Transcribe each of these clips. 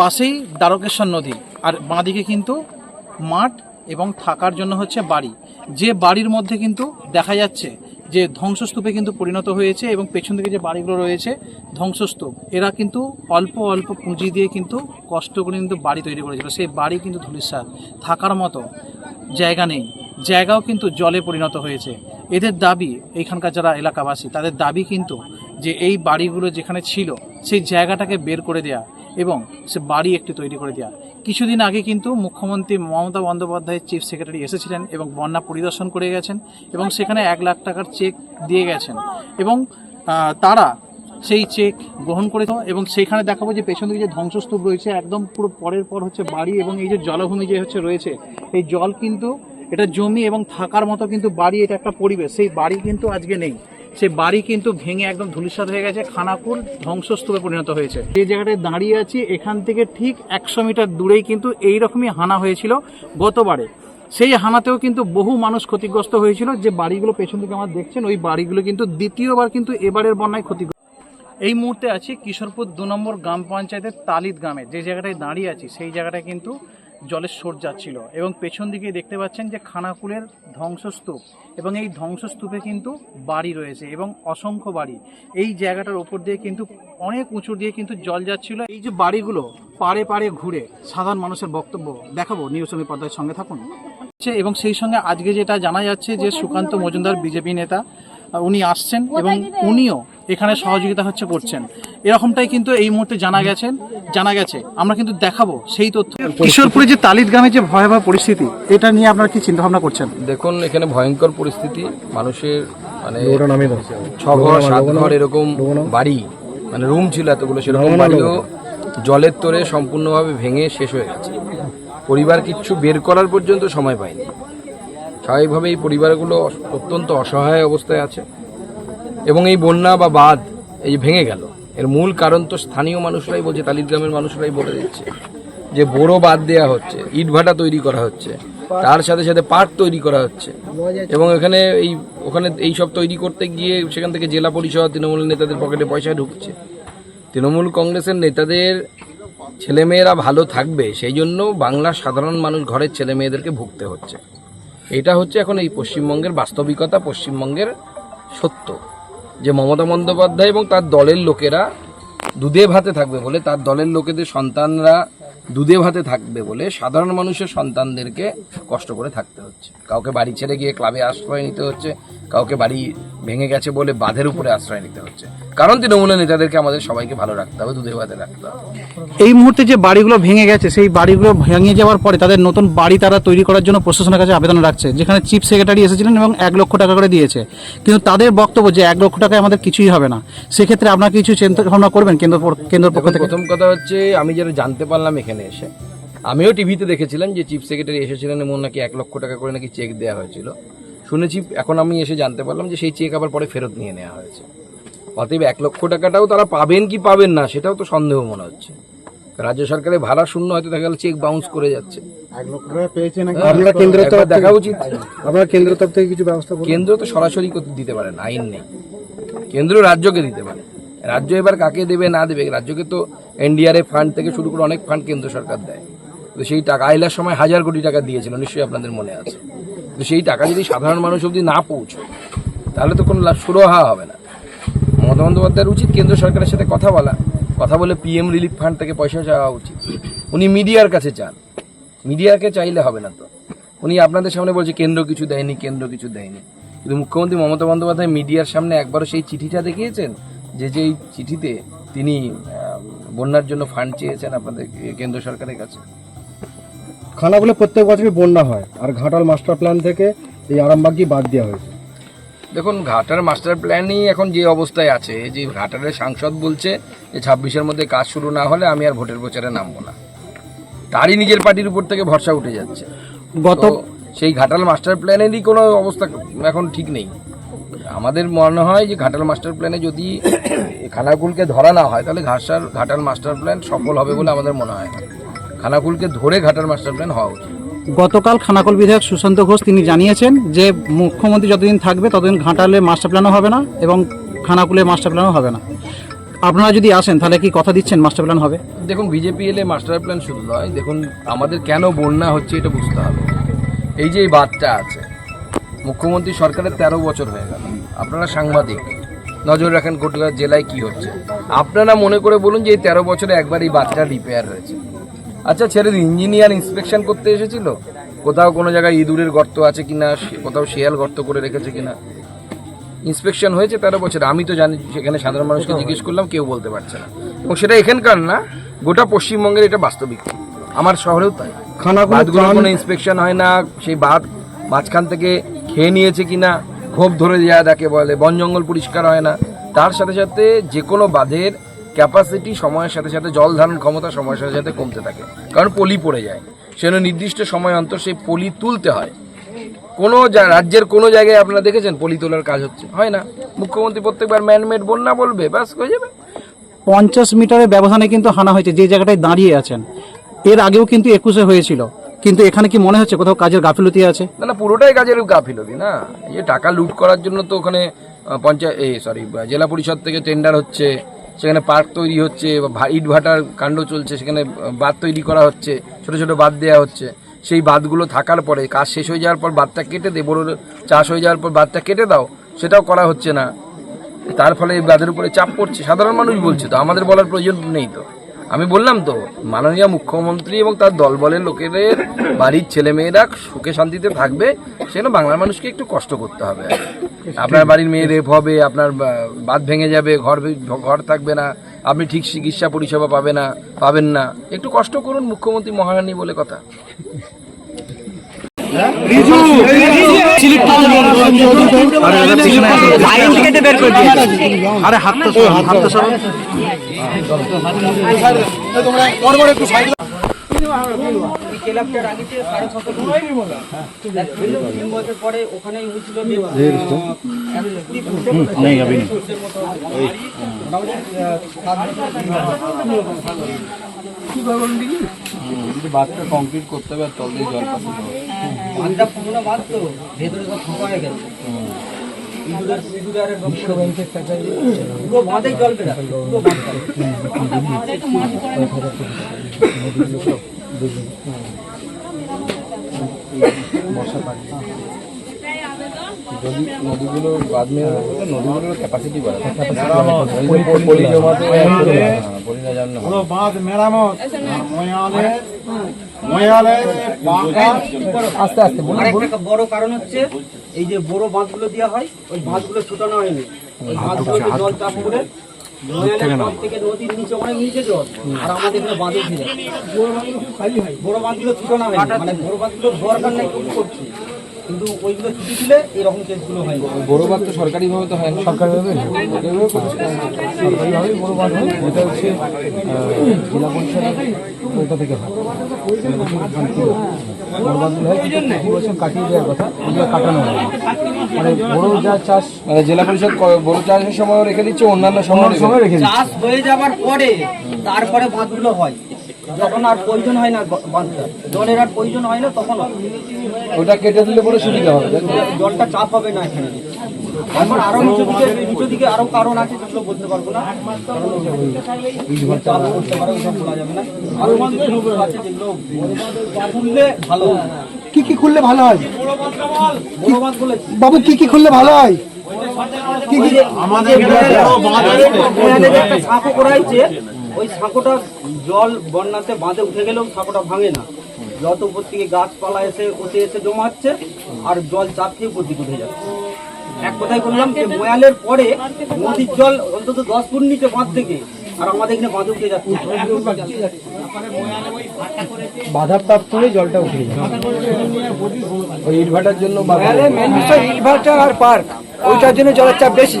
পাশেই দ্বারকেশ্বর নদী। আর বাঁদিকে কিন্তু মাঠ এবং থাকার জন্য হচ্ছে বাড়ি। যে বাড়ির মধ্যে কিন্তু দেখা যাচ্ছে যে ধ্বংসস্তূপে কিন্তু পরিণত হয়েছে এবং পেছন দিকে যে বাড়িগুলো রয়েছে ধ্বংসস্তূপ, এরা কিন্তু অল্প অল্প পুঁজি দিয়ে কিন্তু কষ্ট করে কিন্তু বাড়ি তৈরি করেছিল। সেই বাড়ি কিন্তু ধুলিস্বাদ থাকার মতো জায়গা নেই। জায়গাও কিন্তু জলে পরিণত হয়েছে। এদের দাবি এইখানকার যারা এলাকাবাসী, তাদের দাবি কিন্তু যে এই বাড়িগুলো যেখানে ছিল, সেই জায়গাটাকে বের করে দেয়া। এবং সে বাড়ি একটি তৈরি করে দেওয়া কিছুদিন আগে কিন্তু মুখ্যমন্ত্রী মমতা বন্দ্যোপাধ্যায়ের চিফ সেক্রেটারি এসেছিলেন এবং বন্যা পরিদর্শন করে গেছেন এবং সেখানে এক লাখ টাকার চেক দিয়ে গেছেন এবং তারা সেই চেক গ্রহণ করে এবং সেখানে দেখাবো যে পেছন দিকে যে ধ্বংসস্তূপ রয়েছে, একদম পুরো পরের পর হচ্ছে বাড়ি এবং এই যে জলভূমি যে হচ্ছে রয়েছে, এই জল কিন্তু, এটা জমি এবং থাকার মতো কিন্তু বাড়ি, এটা একটা পরিবেশ। সেই বাড়ি কিন্তু আজকে নেই। সেই বাড়ি কিন্তু ভেঙে একদম ধূলিসাৎ হয়ে গেছে খানাকুল ধ্বংসস্তূপে পরিণত হয়েছে। যে জায়গাটায় দাঁড়িয়ে আছি, এখান থেকে ঠিক একশো মিটার দূরেই কিন্তু এই রকমই হানা হয়েছিল গতবারে। সেই হানাতেও কিন্তু বহু মানুষ ক্ষতিগ্রস্ত হয়েছিল। যে বাড়িগুলো পেছন থেকে আমার দেখছেন, ওই বাড়িগুলো কিন্তু দ্বিতীয়বার কিন্তু এবারের বন্যায় ক্ষতিগ্রস্ত। এই মুহূর্তে আছি কিশোরপুর দু নম্বর গ্রাম পঞ্চায়েতের তালিত গ্রামে। যে জায়গাটায় দাঁড়িয়ে আছি, সেই জায়গাটায় কিন্তু জলের স্রোত যাচ্ছিল এবং পেছন দিকে দেখতে পাচ্ছেন যে খানাকুলের ধ্বংসস্তূপ এবং এই ধ্বংসস্তূপে কিন্তু বাড়ি রয়েছে এবং অসংখ্য বাড়ি। এই জায়গাটার ওপর দিয়ে কিন্তু অনেক উঁচু দিয়ে কিন্তু জল যাচ্ছিল। এই যে বাড়িগুলো পাড়ে পাড়ে ঘুরে সাধারণ মানুষের বক্তব্য দেখাবো নিউজ পর্দার সঙ্গে থাকুন। এবং সেই সঙ্গে আজকে যেটা জানা যাচ্ছে যে সুকান্ত মজুমদার বিজেপি নেতা উনি আসছেন এবং উনিও এখানে সহযোগিতা হচ্ছে করছেন। এরকমটাই কিন্তু এই মুহূর্তে জানা গেছেন জানা গেছে। আমরা কিন্তু দেখাবো সেই তথ্য। কিশোরপুরে যে তালিত গ্রামে যে ভয়াবহ পরিস্থিতি এটা নিয়ে আপনারা কি চিন্তা ভাবনা করছেন? দেখুন এখানে ভয়ঙ্কর পরিস্থিতি। মানুষের মানে ছ ঘর সাত ঘর এরকম বাড়ি মানে রুম ছিল এতগুলো সেরকম বাড়িও জলের তোরে সম্পূর্ণভাবে ভেঙে শেষ হয়ে গেছে। পরিবার কিচ্ছু বের করার পর্যন্ত সময় পায়নি। স্বাভাবিকভাবে এই পরিবারগুলো অত্যন্ত অসহায় অবস্থায় আছে। এবং এই বন্যা বা বাঁধ এই ভেঙে গেল। এর মূল কারণ তো স্থানীয় মানুষরাই বলছে তালিত গ্রামের মানুষরাই বলে দিচ্ছে যে বড় বাদ দেওয়া হচ্ছে ইটভাটা তৈরি করা হচ্ছে, তার সাথে সাথে পাট তৈরি করা হচ্ছে এবং এখানে এই, ওখানে এই সব তৈরি করতে গিয়ে সেখান থেকে জেলা পরিষদ, তৃণমূল নেতাদের পকেটে পয়সা ঢুকছে। তৃণমূল কংগ্রেসের নেতাদের ছেলেমেয়েরা ভালো থাকবে, সেই জন্য বাংলার সাধারণ মানুষ ঘরের ছেলে মেয়েদেরকে ভুগতে হচ্ছে। এটা হচ্ছে এখন এই পশ্চিমবঙ্গের বাস্তবিকতা, পশ্চিমবঙ্গের সত্য। যে মমতা বন্দ্যোপাধ্যায় এবং তার দলের লোকেরা দুধে ভাতে থাকবে বলে তার দলের লোকেদের সন্তানরা দুধে ভাতে থাকবে বলে সাধারণ মানুষের সন্তানদেরকে কষ্ট করে থাকতে হচ্ছে। কাউকে বাড়ি ছেড়ে গিয়ে ক্লাবে আশ্রয় নিতে হচ্ছে কাউকে বাড়ি ভেঙে গেছে বলে বাঁধের উপরে আশ্রয় নিতে হচ্ছে। কারণ তৃণমূলের নেতাদেরকে আমাদের সবাইকে ভালো রাখতে হবে দুধে ভাতে রাখতে হবে। এই মুহূর্তে যে বাড়িগুলো ভেঙে গেছে সেই বাড়িগুলো ভেঙে যাওয়ার পরে তাদের নতুন বাড়ি তারা তৈরি করার জন্য প্রশাসনের কাছে আবেদন রাখছে যেখানে চিফ সেক্রেটারি এসেছিলেন এবং এক লক্ষ টাকা করে দিয়েছে। কিন্তু তাদের বক্তব্য যে এক লক্ষ টাকায় আমাদের কিছুই হবে না সেক্ষেত্রে আপনার কিছু চিন্তা ভাবনা করবেন কেন্দ্র কেন্দ্রের পক্ষ থেকে? প্রথম কথা হচ্ছে আমি যেটা জানতে পারলাম এখানে এসে। আমিও টিভিতে দেখেছিলাম যে চিফ সেক্রেটারি এসেছিলেন এমন নাকি এক লক্ষ টাকা করে নাকি চেক দেওয়া হয়েছিল। শুনেছি এখন আমি এসে জানতে পারলাম যে সেই চেক আবার পরে ফেরত নিয়ে নেওয়া হয়েছে। অতএব এক লক্ষ টাকাটাও তারা পাবেন কি পাবেন না সেটাও তো সন্দেহ মনে হচ্ছে। রাজ্য সরকারের ভাড়া শূন্য হয়তো দেখা গেল চেক বাউন্স করে যাচ্ছে। দেখা উচিত। তরফ থেকে কিছু ব্যবস্থা কেন্দ্র তো সরাসরি দিতে পারে না আইন নেই। কেন্দ্র রাজ্যকে দিতে পারে। রাজ্য এবার কাকে দেবে না দেবে রাজ্যকে তো এনডিআরএফ ফান্ড থেকে শুরু করে অনেক ফান্ড কেন্দ্র সরকার দেয়। তো সেই টাকা, আইলার সময় হাজার কোটি টাকা দিয়েছিল, নিশ্চয়ই আপনাদের মনে আছে। তো সেই টাকা যদি সাধারণ মানুষ অবধি না পৌঁছয়, তাহলে তো কোনো লাভ সুরাহা হবে না। মমতা বন্দ্যোপাধ্যায়ের উচিত কেন্দ্র সরকারের সাথে কথা বলা, কথা বলে পিএম রিলিফ ফান্ড থেকে পয়সা চাওয়া উচিত। উনি মিডিয়ার কাছে চান। মিডিয়াকে চাইলে হবে না তো। উনি আপনাদের সামনে বলছে, কেন্দ্র কিছু দেয়নি, কেন্দ্র কিছু দেয়নি। কিন্তু মুখ্যমন্ত্রী মমতা বন্দ্যোপাধ্যায় মিডিয়ার সামনে একবারও সেই চিঠিটা দেখিয়েছেন, যে যেই চিঠিতে তিনি বন্যার জন্য ফান্ড চেয়েছেন আপনাদের কেন্দ্র সরকারের কাছে। খানাগুলো প্রত্যেক বছরই বন্যা হয় আর ঘাটাল মাস্টার প্ল্যান থেকে এই আরামবাগই বাদ দেওয়া হয়েছে। দেখুন ঘাটার মাস্টার প্ল্যানই এখন যে অবস্থায় আছে যে ঘাটারের সাংসদ বলছে যে ছাব্বিশের মধ্যে কাজ শুরু না হলে আমি আর ভোটের প্রচারে নামবো না। তারই নিজের পার্টির উপর থেকে ভরসা উঠে যাচ্ছে। গত সেই ঘাটাল মাস্টার প্ল্যানেরই কোনো অবস্থা এখন ঠিক নেই। আমাদের মনে হয় যে ঘাটাল মাস্টার প্ল্যানে যদি খানাকুলকে ধরা না হয় তাহলে ঘাটাল ঘাটাল মাস্টার প্ল্যান সফল হবে বলে আমাদের মনে হয় না। খানাকুলকে ধরে ঘাটাল মাস্টার প্ল্যান হওয়া উচিত। গতকাল খানাকুল বিধায়ক সুশান্ত ঘোষ তিনি জানিয়েছেন যে মুখ্যমন্ত্রী যতদিন থাকবে ততদিন ঘাটালে মাস্টার প্ল্যানও হবে না এবং খানাকুলে মাস্টার প্ল্যানও হবে না। আপনারা যদি আসেন তাহলে কি কথা দিচ্ছেন মাস্টার প্ল্যান হবে? দেখুন বিজেপি এলে মাস্টার প্ল্যান শুধু নয় দেখুন আমাদের কেন বন্যা হচ্ছে এটা বুঝতে হবে। এই যে এই বাদটা আছে মুখ্যমন্ত্রী সরকারের তেরো বছর হয়ে গেল। আপনারা সাংবাদিক নজর রাখেন কোটিয়া জেলায় কি হচ্ছে। আপনারা মনে করে বলুন যে এই তেরো বছরে একবার এই বাদটা রিপেয়ার হয়েছে। আচ্ছা ছেড়ে দিন ইঞ্জিনিয়ার ইন্সপেকশন করতে এসেছিল? কোথাও কোনো জায়গায় ইঁদুরের গর্ত আছে কিনা কোথাও শেয়াল গর্ত করে রেখেছে কিনা? ইন্সপেকশন হয়েছে তেরো বছর। আমি তো জানি সেখানে সাধারণ মানুষকে জিজ্ঞেস করলাম কেউ বলতে পারছে না। এবং সেটা এখানকার না গোটা পশ্চিমবঙ্গের এটা বাস্তবিক। আমার শহরেও তাই। ত্রাণ- কোনো ইন্সপেকশন হয় না সেই বাঁধ মাঝখান থেকে খেয়ে নিয়েছে কিনা ক্ষোভ ধরে যায় তাকে বলে, বন জঙ্গল পরিষ্কার হয় না। তার সাথে সাথে যে কোনো বাঁধের ক্যাপাসিটি সময়ের সাথে সাথে, জল ধারণ ক্ষমতা সময়ের সাথে সাথে কমতে থাকে। কারণ পলি পড়ে যায়। সেজন্য নির্দিষ্ট সময় অন্তর সেই পলি তুলতে হয়। কোনো রাজ্যের কোনো জায়গায় আপনারা দেখেছেন পলি তোলার কাজ হচ্ছে? হয় না? মুখ্যমন্ত্রী প্রত্যেকবার ম্যানমেড বন্যা বলবে, ব্যাস, হয়ে যাবে। পঞ্চাশ মিটারের ব্যবধানে কিন্তু হানা হয়েছে, যে জায়গাটায় দাঁড়িয়ে আছেন। এর আগেও কিন্তু একুশে হয়েছিল। কিন্তু এখানে কি মনে হচ্ছে কোথাও কাজের গাফিলতি আছে? না না, পুরোটাই কাজের গাফিলতি, না? এই টাকা লুট করার জন্য তো ওখানে পঞ্চায়েত এই সরি জেলা পরিষদ থেকে টেন্ডার হচ্ছে, সেখানে পার্ক তৈরি হচ্ছে ইট ভাটার কাণ্ড চলছে, সেখানে বাঁধ তৈরি করা হচ্ছে, ছোট ছোট বাঁধ দেওয়া হচ্ছে। সেই বাঁধগুলো থাকার পরে, কাজ শেষ হয়ে যাওয়ার পর বাঁধটা কেটে দে বড় চাষ হয়ে যাওয়ার পর বাঁধটা কেটে দাও, সেটাও করা হচ্ছে না। তার ফলে এই বাঁধের উপরে চাপ পড়ছে। সাধারণ মানুষ বলছে তো, আমাদের বলার প্রয়োজন নেই তো। আমি বললাম তো, মাননীয় মুখ্যমন্ত্রী এবং তার দলবলের লোকেদের, বাড়ির ছেলেমেয়েরা সুখে শান্তিতে থাকবে, সেজন্য বাংলার মানুষকে একটু কষ্ট করতে হবে। আপনার বাড়ির মেয়ে রেপ হবে, আপনার বাদ ভেঙে যাবে, ঘর ঘর থাকবে না, আপনি ঠিক চিকিৎসা পরিষেবা পাবে না, পাবেন না। একটু কষ্ট করুন মুখ্যমন্ত্রী মহারানী বলে কথা। আরে, হাতটা সরান, হাতটা সরান। বাচ্চা কমপ্লিট করতে হবে আর তল দিয়ে জল পাচ্ছে বাঁধটা পুরোনো বাঁধ তো ভেতরে সব ফাঁকা হয়ে গেছে যদি নদীগুলো বাদ রাখবে নদীগুলোর ক্যাপাসিটি বাঁধ মেরামত আস্তে আস্তে বড় কারণ হচ্ছে এই যে বড় বাঁধগুলো দেওয়া হয় ওই বাঁধগুলো ছোটানো হয়নি। ওই বাঁধগুলোতে জল চাপ করে থেকে নদীর নিচে অনেক নিচে জল আর আমাদের এখানে বাঁধে ছিল। বড় বাঁধগুলো ছুটানো হয় মানে বড় বাঁধগুলো দরকার নেই করছে। কিন্তু ওইগুলো ছুটি দিলে এরকম কেসগুলো হয় বড় বাদ তো সরকারিভাবে তো হয় না। সরকারিভাবে সরকারিভাবে সরকারিভাবেই বড় বাদ হয়। যেটা হচ্ছে জেলা পরিষদের ওইটা থেকে হয়। বড় বাদগুলো হয় প্রতি বছর কাটিয়ে দেওয়ার কথা ওগুলো কাটানো হয়। মানে বড় যা চাষ মানে জেলা পরিষদ বড় চাষের সময় রেখে দিচ্ছে অন্যান্য সময় সময় রেখে দিচ্ছে। চাষ হয়ে যাবার পরে তারপরে বাঁধগুলো হয়। যখন আর প্রয়োজন হয় না বাঁধটা জলের আর প্রয়োজন হয় না তখন ওটা কেটে দিলে পরে সুবিধা হবে জলটা চাপ হবে না এখানে। এখন আরও নিচু দিকে নিচু দিকে আরও কারণ আছে যেগুলো বলতে পারব না। চাপ করতে পারে ওইসব বলা যাবে না। আরও আছে যেগুলো খুললে ভালো কি কি খুললে ভালো হয়? বাবু কি কি খুললে ভালো হয়? আমাদের একটা সাঁকো করা হয়েছে। ওই সাঁকোটা জল বন্যাতে বাঁধে উঠে গেলেও সাঁকোটা ভাঙে না। যত উপর থেকে গাছপালা এসে ওতে এসে জমা হচ্ছে আর জল চাপ খেয়ে উপর দিকে উঠে যাচ্ছে। এক কথায় বললাম যে ময়ালের পরে নদীর জল অন্তত দশ ফুট নিচে বাঁধ থেকে আর আমাদের এখানে বাঁধে উঠে যাচ্ছে। বাধার তাপ করে জলটা উঠে যায়। ওই ইটভাটার জন্য মেন বিষয় ইনভার্টার আর পার্ক ওইটার জন্য জলের চাপ বেশি।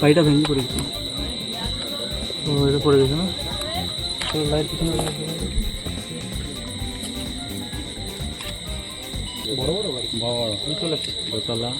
বাড়িটা ভেঙে পড়ে গেছে। ও এটা পড়ে গেছে না? লাইট পিছনে বড় বড় বাড়ি? বড় দোতলা